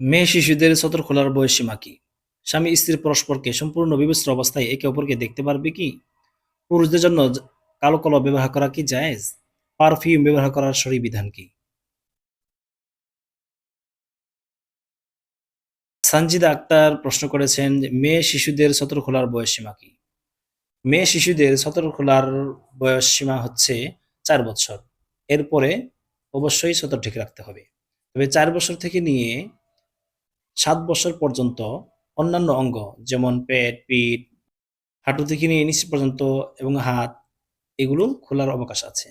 মেয়ে শিশুদের সতর খোলার বয়সসীমা কি? স্বামী, স্ত্রী পরস্পরকে সম্পূর্ণ বিবস্ত্র অবস্থায় একে অপরকে দেখতে পারবে কি? পুরুষদের জন্য কালো কলম ব্যবহার করা কি জায়েজ? পারফিউম ব্যবহার করার সরি বিধান কি? সানজিদা আক্তার প্রশ্ন করেছেন মেয়ে শিশুদের সতর খোলার বয়সসীমা কি? মেয়ে শিশুদের সতর খোলার বয়স সীমা হচ্ছে চার বছর। এরপরে অবশ্যই সতর ঠিক রাখতে হবে। তবে চার বছর থেকে নিয়ে সাত বছর পর্যন্ত অন্যান্য অঙ্গ, যেমন পেট, পিঠ, হাঁটু থেকে নিয়ে নিচ পর্যন্ত এবং হাত, এগুলো খোলার অবকাশ আছে।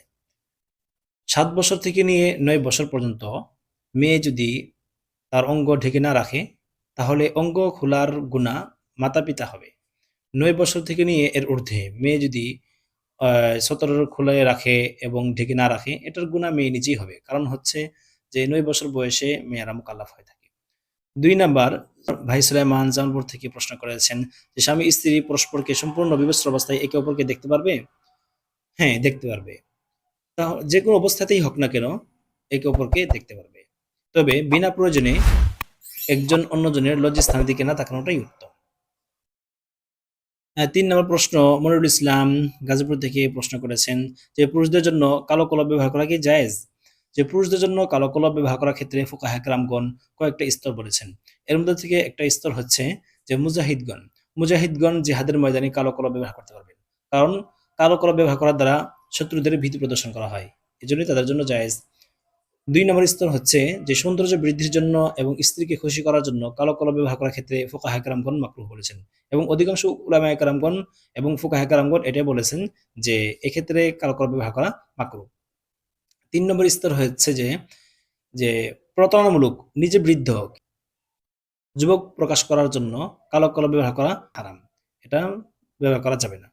সাত বছর থেকে নিয়ে নয় বছর পর্যন্ত মেয়ে যদি তার অঙ্গ ঢেকে না রাখে, তাহলে অঙ্গ খোলার গুণা মাতা পিতা হবে। নয় বছর থেকে নিয়ে এর ঊর্ধ্বে মেয়ে যদি সতর খুলে রাখে এবং ঢেকে না রাখে, এটার গুণা মেয়ে নিজেই হবে। কারণ হচ্ছে যে নয় বছর বয়সে মেয়েরা মোকাল্লাফ হয়ে থাকে। দুই নাম্বার ভাই সুলাইমান জামালপুর থেকে প্রশ্ন করেছেন যে স্বামী স্ত্রী পরস্পরকে সম্পূর্ণ বিবস্ত্র অবস্থায় একে অপরকে দেখতে পারবে? হ্যাঁ দেখতে পারবে। তা যে কোনো অবস্থাতেই হোক না কেন একে অপরকে দেখতে পারবে। তবে বিনা প্রয়োজনে একজন অন্যজনের লজ্জাস্থানের দিকে না তাকানোটাই উত্তম। আহ, তিন নম্বর প্রশ্ন মনিরুল ইসলাম গাজীপুর থেকে প্রশ্ন করেছেন যে পুরুষদের জন্য কালো কলম ব্যবহার করা কি জায়েজ? যে পুরুষদের জন্য কালো কলম ব্যবহার করার ক্ষেত্রে ফুকাহ একরামগণ কয়েকটা স্তর বলেছেন। এর মধ্যে থেকে একটা স্তর হচ্ছে যে মুজাহিদগণ। মুজাহিদগণ জিহাদের ময়দানে কালো কলম ব্যবহার করতে পারবেন। কারণ কালো কলম ব্যবহার করার দ্বারা শত্রুদের ভীতি প্রদর্শন করা হয়। এজন্যই তাদের জন্য জায়েজ। দুই নম্বর স্তর হচ্ছে যে সৌন্দর্য বৃদ্ধির জন্য এবং স্ত্রীকে খুশি করার জন্য কালো কলম ব্যবহার করার ক্ষেত্রে ফোকাহ একরামগণ মাকরুহ বলেছেন। এবং অধিকাংশ উলামা একরামগণ এবং ফুকাহ একরামগণ এটাই বলেছেন যে এক্ষেত্রে কালো কলম ব্যবহার করা মাকরু তিন নম্বর স্তর হচ্ছে যে যে প্রতারণামূলক, নিজে বৃদ্ধ যুবক প্রকাশ করার জন্য কালো কলম ব্যবহার করা হারাম। এটা ব্যবহার করা যাবে না।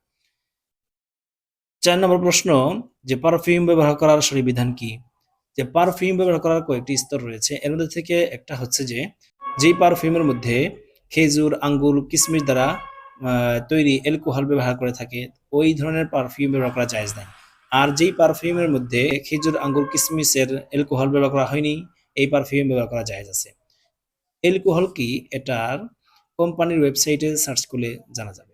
চার নম্বর প্রশ্ন, যে পারফিউম ব্যবহার করার সরি বিধান কি? যে পারফিউম ব্যবহার করার কয়েকটি স্তর রয়েছে। এর মধ্যে থেকে একটা হচ্ছে যে, যেই পারফিউমের মধ্যে খেজুর, আঙ্গুর কিশমিশ দ্বারা তৈরি অ্যালকোহল ব্যবহার করে থাকে, ওই ধরনের পারফিউম ব্যবহার করা জায়েজ নাই। আর যেই পারফিউমের মধ্যে খেজুর, আঙ্গুর, কিসমিসের অ্যালকোহল ব্যবহার করা হয়নি, এই পারফিউম ব্যবহার করা যায় আছে। অ্যালকোহল কি? এটার কোম্পানির ওয়েবসাইটে সার্চ করলে জানা যাবে।